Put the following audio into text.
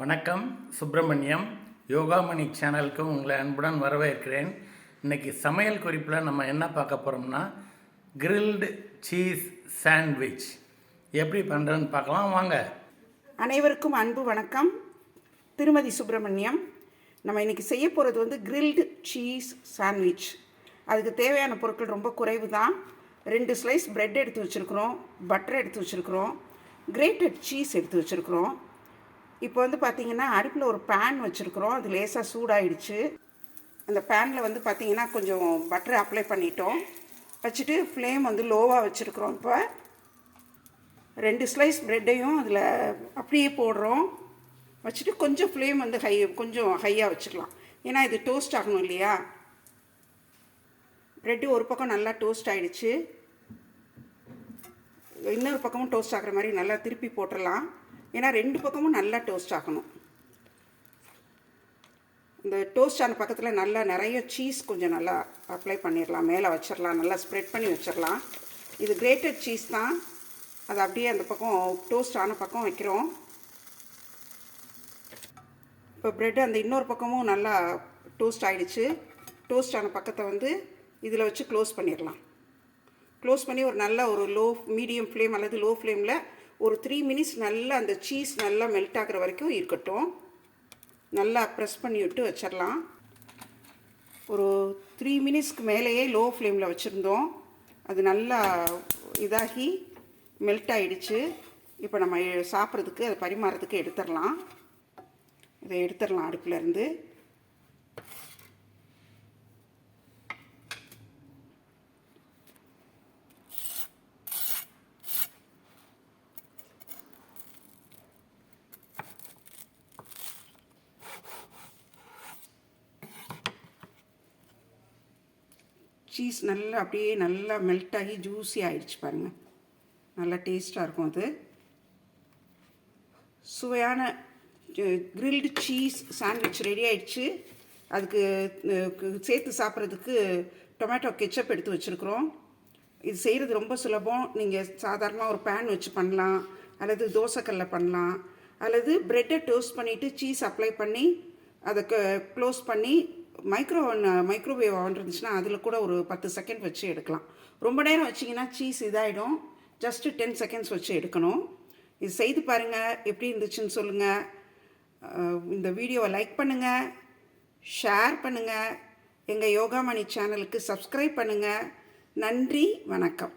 வணக்கம் சுப்பிரமணியம். யோகாமணி சேனலுக்கு உங்களை அன்புடன் வரவேற்கிறேன். இன்றைக்கி சமையல் குறிப்பில் நம்ம என்ன பார்க்க போகிறோம்னா கிரில்டு சீஸ் சாண்ட்விச் எப்படி பண்ணுறதுன்னு பார்க்கலாம். வாங்க. அனைவருக்கும் அன்பு வணக்கம். திருமதி சுப்பிரமணியம் நம்ம இன்றைக்கி செய்ய போகிறது வந்து கிரில்டு சீஸ் சாண்ட்விச் அதுக்கு தேவையான பொருட்கள் ரொம்ப குறைவு தான் ரெண்டு ஸ்லைஸ் பிரெட் எடுத்து வச்சுருக்குறோம் பட்டர் எடுத்து வச்சுருக்குறோம் கிரேட்டட் சீஸ் எடுத்து வச்சுருக்குறோம். இப்போ வந்து பார்த்திங்கன்னா அடுப்பில் ஒரு பேன் வச்சுருக்குறோம். அது லேசாக சூடாயிடுச்சு. அந்த பேனில் வந்து பார்த்திங்கன்னா கொஞ்சம் பட்டர் அப்ளை பண்ணிட்டோம். வச்சுட்டு ஃப்ளேம் வந்து லோவாக வச்சுருக்குறோம் இப்போ. ரெண்டு ஸ்லைஸ் ப்ரெட்டையும் அதில் அப்படியே போடுறோம். வச்சுட்டு கொஞ்சம் ஃப்ளேம் வந்து ஹை கொஞ்சம் ஹையாக வச்சுக்கலாம். ஏன்னா இது டோஸ்ட் ஆகணும் இல்லையா? ப்ரெட்டு ஒரு பக்கம் நல்லா டோஸ்ட் ஆகிடுச்சு இன்னொரு பக்கமும் டோஸ்ட் ஆகிற மாதிரி நல்லா திருப்பி போட்டுடலாம் ஏன்னா ரெண்டு பக்கமும் நல்லா டோஸ்ட் ஆகணும் இந்த டோஸ்ட் ஆன பக்கத்தில் நல்லா நிறைய சீஸ் கொஞ்சம் நல்லா அப்ளை பண்ணிடலாம் மேலே வச்சிடலாம் நல்லா ஸ்ப்ரெட் பண்ணி வச்சிடலாம் இது கிரேட்டட் சீஸ் தான். அது அப்படியே அந்த பக்கம் டோஸ்ட் ஆன பக்கம் வைக்கிறோம். இப்போ ப்ரெட் அந்த இன்னொரு பக்கமும் நல்லா டோஸ்ட் ஆகிடுச்சு டோஸ்ட் ஆன பக்கத்தை வந்து இதில் வச்சு க்ளோஸ் பண்ணிடலாம் க்ளோஸ் பண்ணி ஒரு நல்ல ஒரு லோ மீடியம் ஃப்ளேம் அல்லது லோ ஃப்ளேமில் ஒரு த்ரீ மினிட்ஸ் நல்லா அந்த சீஸ் நல்லா மெல்ட் ஆகிற வரைக்கும் இருக்கட்டும். நல்லா ப்ரெஸ் பண்ணி விட்டு வச்சிடலாம். ஒரு த்ரீ மினிட்ஸ்க்கு மேலேயே லோ ஃப்ளேமில் வச்சுருந்தோம். அது நல்லா இதாகி மெல்ட் ஆகிடுச்சு இப்போ நம்ம சாப்பிட்றதுக்கு அதை பரிமாறதுக்கு எடுத்துடலாம். இதை எடுத்துடலாம் அடுப்புலேருந்து சீஸ் நல்லா அப்படியே நல்லா மெல்ட் ஆகி ஜூஸி ஆயிடுச்சு பாருங்கள் நல்லா டேஸ்ட்டாக இருக்கும் அது. சுவையான கிரில்டு சீஸ் சாண்ட்விச் ரெடி ஆயிடுச்சு. அதுக்கு சேர்த்து சாப்பிட்றதுக்கு டொமேட்டோ கெச்சப் எடுத்து வச்சுருக்குறோம். இது செய்கிறது ரொம்ப சுலபம். நீங்கள் சாதாரணமாக ஒரு பேன் வச்சு பண்ணலாம் அல்லது தோசைக்கல்ல பண்ணலாம் அல்லது ப்ரெட்டை டோஸ்ட் பண்ணிவிட்டு சீஸ் அப்ளை பண்ணி அதை க்ளோஸ் பண்ணி மைக்ரோ மைக்ரோவேவ் ஆன் இருந்துச்சுன்னா அதில் கூட ஒரு பத்து செகண்ட் வச்சு எடுக்கலாம். ரொம்ப நேரம் வச்சிங்கன்னா சீஸ் இதாகிடும் ஜஸ்ட்டு டென் செகண்ட்ஸ் வச்சு எடுக்கணும். இது செய்து பாருங்கள் எப்படி இருந்துச்சுன்னு சொல்லுங்கள் இந்த வீடியோவை லைக் பண்ணுங்கள் ஷேர் பண்ணுங்கள் எங்கள் யோகாமணி சேனலுக்கு சப்ஸ்கிரைப் பண்ணுங்கள் நன்றி. வணக்கம்.